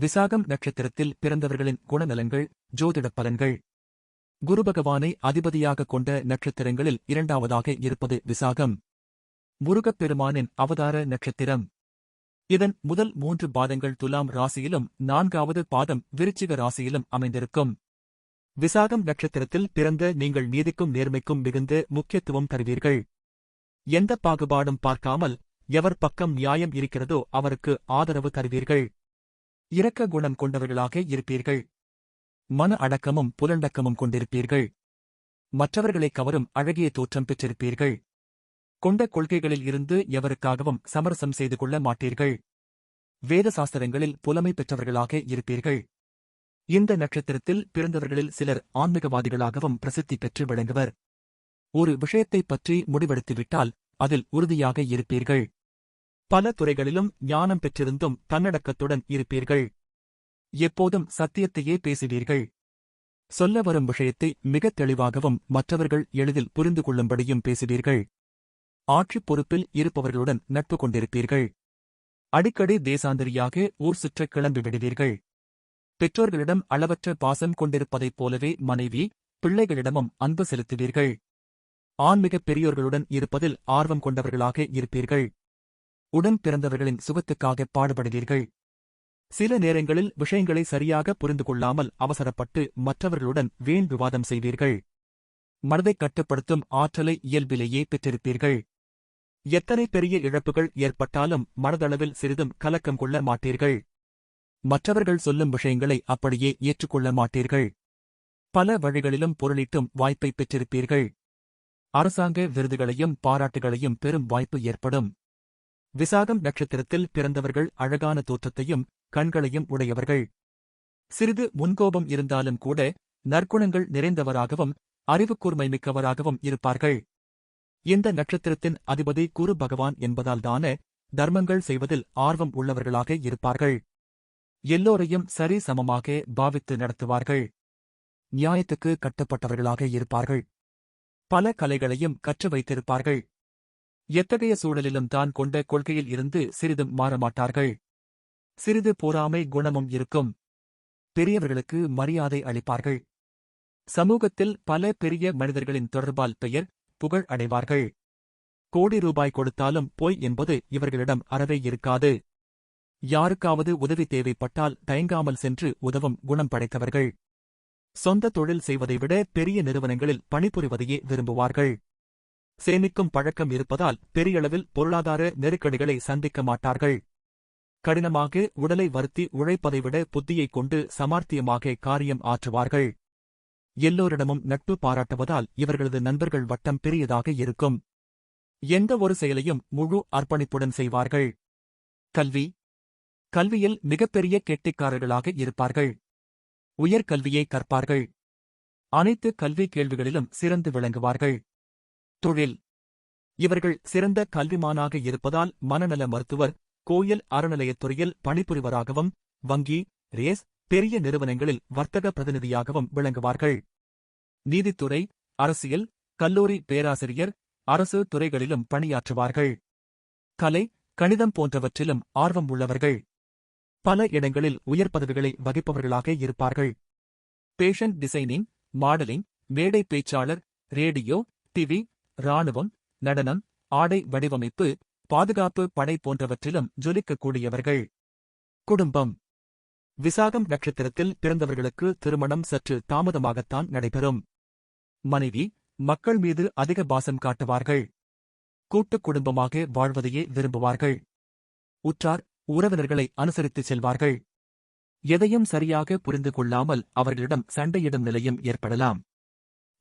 விசாகம் நட்சத்திரத்தில் பிறந்தவர்களின் குணநலங்கள் ஜோதிட பலன்கள் குரு பகவானை அதிபதியாக கொண்ட நட்சத்திரங்களில் இரண்டாவதாக இருப்பது விசாகம். முருகப் பெருமானின் அவதார நட்சத்திரம். இதன் முதல் மூன்று பாதங்கள் துலாம் ராசியிலும் நான்காவது பாதம் விருச்சிக ராசியிலும் அமைந்திருக்கும். விசாகம் நட்சத்திரத்தில் பிறந்த நீங்கள் நீதிக்கும் நேர்மைக்கும் மிகுந்த முக்கியத்துவம் தருவீர்கள். எந்த பாகுபாடும் பார்க்காமல் எவர் பக்கம் நியாயம் இருக்கிறதோ அவருக்கு ஆதரவு தருவீர்கள். இரக்க குணம் கொண்டவர்களாக இருப்பீர்கள். மன அடக்கமும் புலண்டக்கமும் கொண்டிருப்பீர்கள். மற்றவர்களை கவரும் அழகிய தோற்றம் பெற்றிருப்பீர்கள். கொண்ட கொள்கைகளில் இருந்து எவருக்காகவும் சமரசம் செய்து கொள்ள மாட்டீர்கள். வேத சாஸ்திரங்களில் புலமை பெற்றவர்களாக இருப்பீர்கள். இந்த நட்சத்திரத்தில் பிறந்தவர்களில் சிலர் ஆன்மீகவாதிகளாகவும் பிரசித்தி பெற்று விளங்குவர். ஒரு விஷயத்தைப் பற்றி முடிவெடுத்துவிட்டால் அதில் உறுதியாக இருப்பீர்கள். பல துறைகளிலும் ஞானம் பெற்றிருந்தும் தன்னடக்கத்துடன் இருப்பீர்கள். எப்போதும் சத்தியத்தையே பேசுவீர்கள். சொல்ல வரும் விஷயத்தை மிகத் தெளிவாகவும் மற்றவர்கள் எளிதில் புரிந்து கொள்ளும்படியும் பேசுவீர்கள். ஆட்சிப் பொறுப்பில் இருப்பவர்களுடன் நட்பு கொண்டிருப்பீர்கள். அடிக்கடி தேசாந்தரியாக ஊர் சுற்றக் கிளம்பி விடுவீர்கள். பெற்றோர்களிடம் அளவற்ற பாசம் கொண்டிருப்பதைப் போலவே மனைவி பிள்ளைகளிடமும் அன்பு செலுத்துவீர்கள். ஆன்மிகப் பெரியோர்களுடன் இருப்பதில் ஆர்வம் கொண்டவர்களாக இருப்பீர்கள். உடன் பிறந்தவர்களின் சுகத்துக்காக பாடுபடுவீர்கள். சில நேரங்களில் விஷயங்களை சரியாக புரிந்து கொள்ளாமல் அவசரப்பட்டு மற்றவர்களுடன் வீண் விவாதம் செய்வீர்கள். மனதைக் கட்டுப்படுத்தும் ஆற்றலை இயல்பிலேயே பெற்றிருப்பீர்கள். எத்தனை பெரிய இழப்புகள் ஏற்பட்டாலும் மனதளவில் சிறிதும் கலக்கம் கொள்ள மாட்டீர்கள். மற்றவர்கள் சொல்லும் விஷயங்களை அப்படியே ஏற்றுக்கொள்ள மாட்டீர்கள். பல வழிகளிலும் பொருளீட்டும் வாய்ப்பை பெற்றிருப்பீர்கள். அரசாங்க விருதுகளையும் பாராட்டுகளையும் பெறும் வாய்ப்பு ஏற்படும். விசாகம் நட்சத்திரத்தில் பிறந்தவர்கள் அழகான தோற்றத்தையும் கண்களையும் உடையவர்கள். சிறிது முன்கோபம் இருந்தாலும் கூட நற்குணங்கள் நிறைந்தவராகவும் அறிவுக்கூர்மை மிக்கவராகவும் இருப்பார்கள். இந்த நட்சத்திரத்தின் அதிபதி குரு பகவான் என்பதால்தான தர்மங்கள் செய்வதில் ஆர்வம் உள்ளவர்களாக இருப்பார்கள். எல்லோரையும் சரி சமமாக பாவித்து நடத்துவார்கள். நியாயத்துக்கு கட்டப்பட்டவர்களாக இருப்பார்கள். பல கலைகளையும் கற்று வைத்திருப்பார்கள். எத்தகைய சூழலிலும் தான் கொண்ட கொள்கையில் இருந்து சிறிதும் மாறமாட்டார்கள். சிறிது போராமை குணமும் இருக்கும். பெரியவர்களுக்கு மரியாதை அளிப்பார்கள். சமூகத்தில் பல பெரிய மனிதர்களின் தொடர்பால் பெயர் புகழ் அடைவார்கள். கோடி ரூபாய் கொடுத்தாலும் பொய் என்பது இவர்களிடம் அறவே இருக்காது. யாருக்காவது உதவி தேவைப்பட்டால் தயங்காமல் சென்று உதவும் குணம் படைத்தவர்கள். சொந்த தொழில் செய்வதை விட பெரிய நிறுவனங்களில் பணிபுரிவதையே விரும்புவார்கள். சேமிக்கும் பழக்கம் இருப்பதால் பெரியளவில் பொருளாதார நெருக்கடிகளை சந்திக்க மாட்டார்கள். கடினமாக உடலை வருத்தி உழைப்பதை விட புத்தியைக் கொண்டு சமார்த்தியமாக காரியம் ஆற்றுவார்கள். எல்லோரிடமும் நட்பு பாராட்டுவதால் இவர்களது நண்பர்கள் வட்டம் பெரியதாக இருக்கும். எந்த ஒரு செயலையும் முழு அர்ப்பணிப்புடன் செய்வார்கள். கல்வி. கல்வியில் மிகப்பெரிய கெட்டிக்காரர்களாக இருப்பார்கள். உயர்கல்வியை கற்பார்கள். அனைத்து கல்வி கேள்விகளிலும் சிறந்து விளங்குவார்கள். தொழில். இவர்கள் சிறந்த கல்விமானாக இருப்பதால் மனநல மருத்துவர் கோயில் அறநிலையத்துறையில் பணிபுரிவராகவும் வங்கி ரேஸ் பெரிய நிறுவனங்களில் வர்த்தக பிரதிநிதியாகவும் விளங்குவார்கள். நீதித்துறை அரசியல் கல்லூரி பேராசிரியர் அரசு துறைகளிலும் பணியாற்றுவார்கள். கலை கணிதம் போன்றவற்றிலும் ஆர்வம் உள்ளவர்கள். பல இடங்களில் உயர் பதவிகளை வகிப்பவர்களாக இருப்பார்கள். பேஷன் டிசைனிங் மாடலிங் மேடை பேச்சாளர் ரேடியோ டிவி இராணுவம் நடனம் ஆடை வடிவமைப்பு பாதுகாப்பு படை போன்றவற்றிலும் ஜொலிக்கக்கூடியவர்கள். குடும்பம். விசாகம் நட்சத்திரத்தில் பிறந்தவர்களுக்கு திருமணம் சற்று தாமதமாகத்தான் நடைபெறும். மனைவி மக்கள் மீது அதிக பாசம் காட்டுவார்கள். கூட்டுக் குடும்பமாக வாழ்வதையே விரும்புவார்கள். உற்றார் உறவினர்களை அனுசரித்துச் செல்வார்கள். எதையும் சரியாக புரிந்து கொள்ளாமல் அவர்களிடம் சண்டையிடும் நிலையும் ஏற்படலாம்.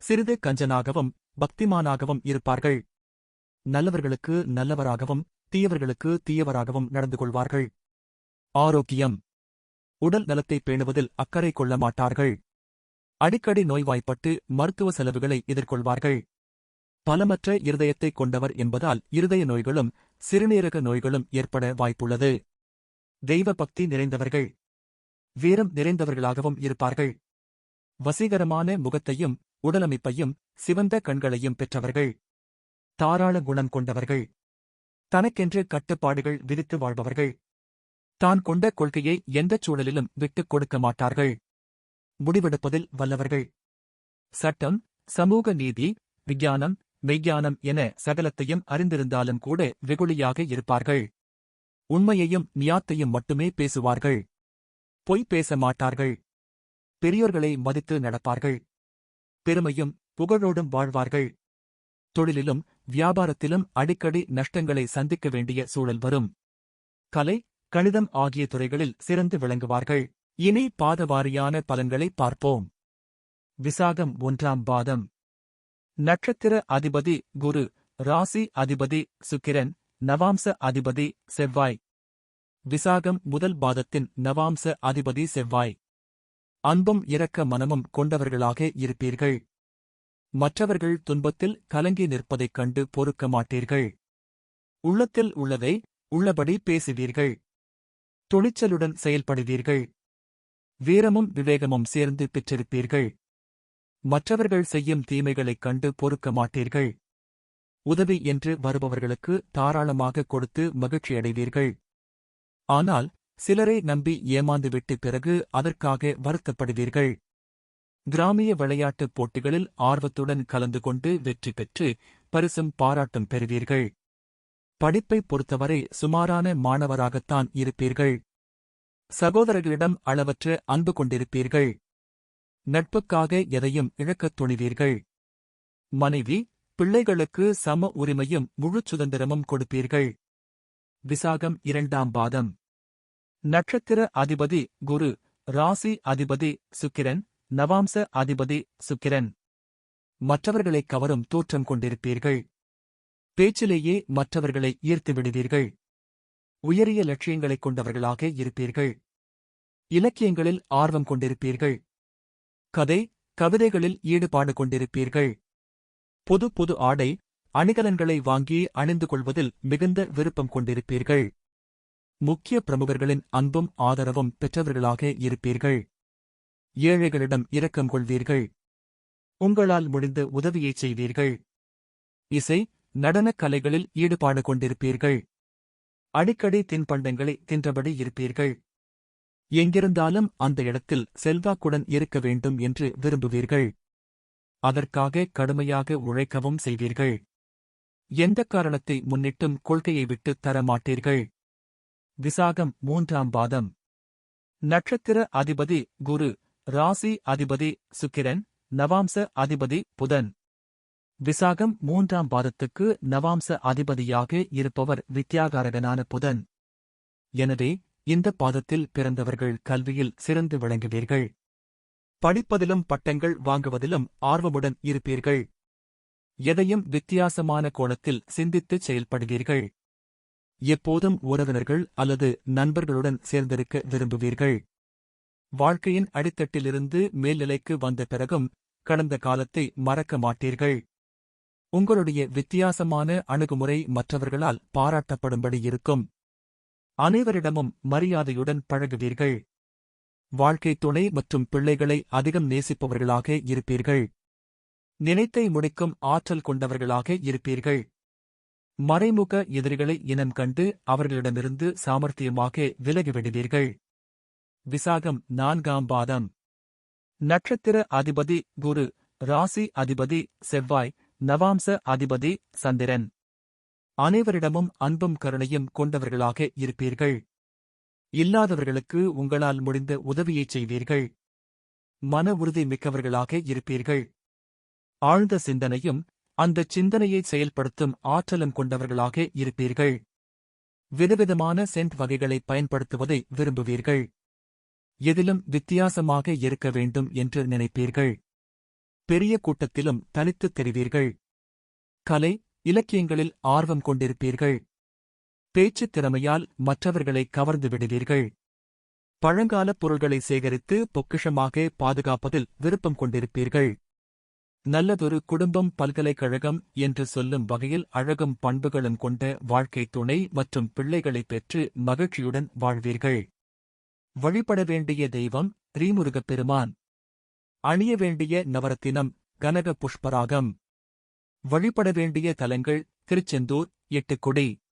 சிறிது கஞ்சனாகவும் பக்திமானாகவும் இருப்பார்கள். நல்லவர்களுக்கு நல்லவராகவும் தீயவர்களுக்கு தீயவராகவும் நடந்து கொள்வார்கள். ஆரோக்கியம். உடல் நலத்தை பேணுவதில் அக்கறை கொள்ள மாட்டார்கள். அடிக்கடி நோய்வாய்ப்பட்டு மருத்துவ செலவுகளை எதிர்கொள்வார்கள். பலமற்ற இருதயத்தை கொண்டவர் என்பதால் இருதய நோய்களும் சிறுநீரக நோய்களும் ஏற்பட வாய்ப்புள்ளது. தெய்வ பக்தி நிறைந்தவர்கள். வீரம் நிறைந்தவர்களாகவும் இருப்பார்கள். வசீகரமான முகத்தையும் உடலமைப்பையும் சிவந்த கண்களையும் பெற்றவர்கள். தாராள குணம் கொண்டவர்கள். தனக்கென்று கட்டுப்பாடுகள் விதித்து வாழ்பவர்கள். தான் கொண்ட கொள்கையை எந்தச் சூழலிலும் விட்டுக் கொடுக்க மாட்டார்கள். முடிவெடுப்பதில் வல்லவர்கள். சட்டம் சமூக நீதி விஞ்ஞானம் மெய்ஞானம் என சகலத்தையும் அறிந்திருந்தாலும் கூட வெகுளியாக இருப்பார்கள். உண்மையையும் நியாத்தையும் மட்டுமே பேசுவார்கள். பொய் பேச மாட்டார்கள். பெரியோர்களை மதித்து நடப்பார்கள். பெருமையும் புகழோடும் வாழ்வார்கள். தொழிலிலும் வியாபாரத்திலும் அடிக்கடி நஷ்டங்களை சந்திக்க வேண்டிய சூழல் வரும். கலை கணிதம் ஆகிய துறைகளில் சிறந்து விளங்குவார்கள். இனி பாதவாரியான பலன்களை பார்ப்போம். விசாகம் ஒன்றாம் பாதம். நட்சத்திர அதிபதி குரு ராசி அதிபதி சுக்கிரன் நவாம்ச அதிபதி செவ்வாய். விசாகம் முதல் பாதத்தின் நவாம்ச அதிபதி செவ்வாய். அன்பும் இரக்க மனமும் கொண்டவர்களாக இருப்பீர்கள். மற்றவர்கள் துன்பத்தில் கலங்கி நிற்பதைக் கண்டு பொறுக்க மாட்டீர்கள். உள்ளத்தில் உள்ளதை உள்ளபடி பேசுவீர்கள். துணிச்சலுடன் செயல்படுவீர்கள். வீரமும் விவேகமும் சேர்ந்து பெற்றிருப்பீர்கள். மற்றவர்கள் செய்யும் தீமைகளைக் கண்டு பொறுக்க மாட்டீர்கள். உதவி என்று வருபவர்களுக்கு தாராளமாக கொடுத்து மகிழ்ச்சியடைவீர்கள். ஆனால் சிலரை நம்பி ஏமாந்துவிட்டு பிறகு அதற்காக வருத்தப்படுவீர்கள். கிராமிய விளையாட்டுப் போட்டிகளில் ஆர்வத்துடன் கலந்து கொண்டு வெற்றி பெற்று பரிசும் பாராட்டும் பெறுவீர்கள். படிப்பை பொறுத்தவரை சுமாரான மாணவராகத்தான் இருப்பீர்கள். சகோதரர்களிடம் அளவற்ற அன்பு கொண்டிருப்பீர்கள். நட்புக்காக எதையும் இழக்கத் துணிவீர்கள். மனைவி பிள்ளைகளுக்கு சம உரிமையும் முழுச் சுதந்திரமும் கொடுப்பீர்கள். விசாகம் இரண்டாம் பாதம். நட்சத்திர அதிபதி குரு ராசி அதிபதி சுக்கிரன் நவாம்ச அதிபதி சுக்கிரன். மற்றவர்களைக் கவரும் தோற்றம் கொண்டிருப்பீர்கள். பேச்சிலேயே மற்றவர்களை ஈர்த்து விடுவீர்கள். உயரிய லட்சியங்களைக் கொண்டவர்களாக இருப்பீர்கள். இலக்கியங்களில் ஆர்வம் கொண்டிருப்பீர்கள். கதை கவிதைகளில் ஈடுபாடு கொண்டிருப்பீர்கள். புது புது ஆடை அணிகலன்களை வாங்கி அணிந்து கொள்வதில் மிகுந்த விருப்பம் கொண்டிருப்பீர்கள். முக்கிய பிரமுகர்களின் அன்பும் ஆதரவும் பெற்றவர்களாக இருப்பீர்கள். ஏழைகளிடம் இரக்கம் கொள்வீர்கள். உங்களால் முடிந்த உதவியைச் செய்வீர்கள். இசை நடனக் கலைகளில் ஈடுபாடு கொண்டிருப்பீர்கள். அடிக்கடி தின்பண்டங்களை தின்றபடி இருப்பீர்கள். எங்கிருந்தாலும் அந்த இடத்தில் செல்வாக்குடன் இருக்க வேண்டும் என்று விரும்புவீர்கள். அதற்காக கடுமையாக உழைக்கவும் செய்வீர்கள். எந்த காரணத்தை முன்னிட்டும் கொள்கையை விட்டு தர மாட்டீர்கள் விசாகம் மூன்றாம் பாதம். நட்சத்திர அதிபதி குரு ராசி அதிபதி சுக்கிரன் நவாம்ச அதிபதி புதன். விசாகம் மூன்றாம் பாதத்துக்கு நவாம்ச அதிபதியாக இருப்பவர் வித்யாகாரகனான புதன். எனவே இந்த பாதத்தில் பிறந்தவர்கள் கல்வியில் சிறந்து விளங்குவீர்கள். படிப்பதிலும் பட்டங்கள் வாங்குவதிலும் ஆர்வமுடன் இருப்பீர்கள். எதையும் வித்தியாசமான கோணத்தில் சிந்தித்துச் செயல்படுவீர்கள். எப்போதும் உறவினர்கள் அல்லது நண்பர்களுடன் சேர்ந்திருக்க விரும்புவீர்கள். வாழ்க்கையின் அடித்தட்டிலிருந்து மேல்நிலைக்கு வந்த பிறகும் கடந்த காலத்தை மறக்க மாட்டீர்கள். உங்களுடைய வித்தியாசமான அணுகுமுறை மற்றவர்களால் பாராட்டப்படும்படி இருக்கும். அனைவரிடமும் மரியாதையுடன் பழகுவீர்கள். வாழ்க்கை துணை மற்றும் பிள்ளைகளை அதிகம் நேசிப்பவர்களாக இருப்பீர்கள். நினைத்தை முடிக்கும் ஆற்றல் கொண்டவர்களாக இருப்பீர்கள். மறைமுக எதிரிகளை இனம் கண்டு அவர்களிடமிருந்து சாமர்த்தியமாக விலகிவிடுவீர்கள். விசாகம் நான்காம் பாதம். நட்சத்திர அதிபதி குரு ராசி அதிபதி செவ்வாய் நவாம்ச அதிபதி சந்திரன். அனைவரிடமும் அன்பும் கருணையும் கொண்டவர்களாக இருப்பீர்கள். இல்லாதவர்களுக்கு உங்களால் முடிந்த உதவியைச் செய்வீர்கள். மன உறுதி மிக்கவர்களாக இருப்பீர்கள். ஆழ்ந்த சிந்தனையும் அந்தச் சிந்தனையை செயல்படுத்தும் ஆற்றலும் கொண்டவர்களாக இருப்பீர்கள். விதவிதமான சென்ட் வகைகளை பயன்படுத்துவதை விரும்புவீர்கள். எதிலும் வித்தியாசமாக இருக்க வேண்டும் என்று நினைப்பீர்கள். பெரிய கூட்டத்திலும் தனித்துத் தெரிவீர்கள். கலை இலக்கியங்களில் ஆர்வம் கொண்டிருப்பீர்கள். பேச்சுத் திறமையால் மற்றவர்களை கவர்ந்து விடுவீர்கள். பழங்காலப் பொருள்களை சேகரித்து பொக்கிஷமாக பாதுகாப்பதில் விருப்பம் கொண்டிருப்பீர்கள். நல்லதொரு குடும்பம் பல்கலைக்கழகம் என்று சொல்லும் வகையில் அழகும் பண்புகளும் கொண்ட வாழ்க்கை துணை மற்றும் பிள்ளைகளைப் பெற்று மகிழ்ச்சியுடன் வாழ்வீர்கள். வழிபட வேண்டிய தெய்வம் ஸ்ரீமுருகப் பெருமான். அணிய வேண்டிய நவரத்தினம் கனக புஷ்பராகம். வழிபட வேண்டிய தலங்கள் திருச்செந்தூர் எட்டுக்குடி.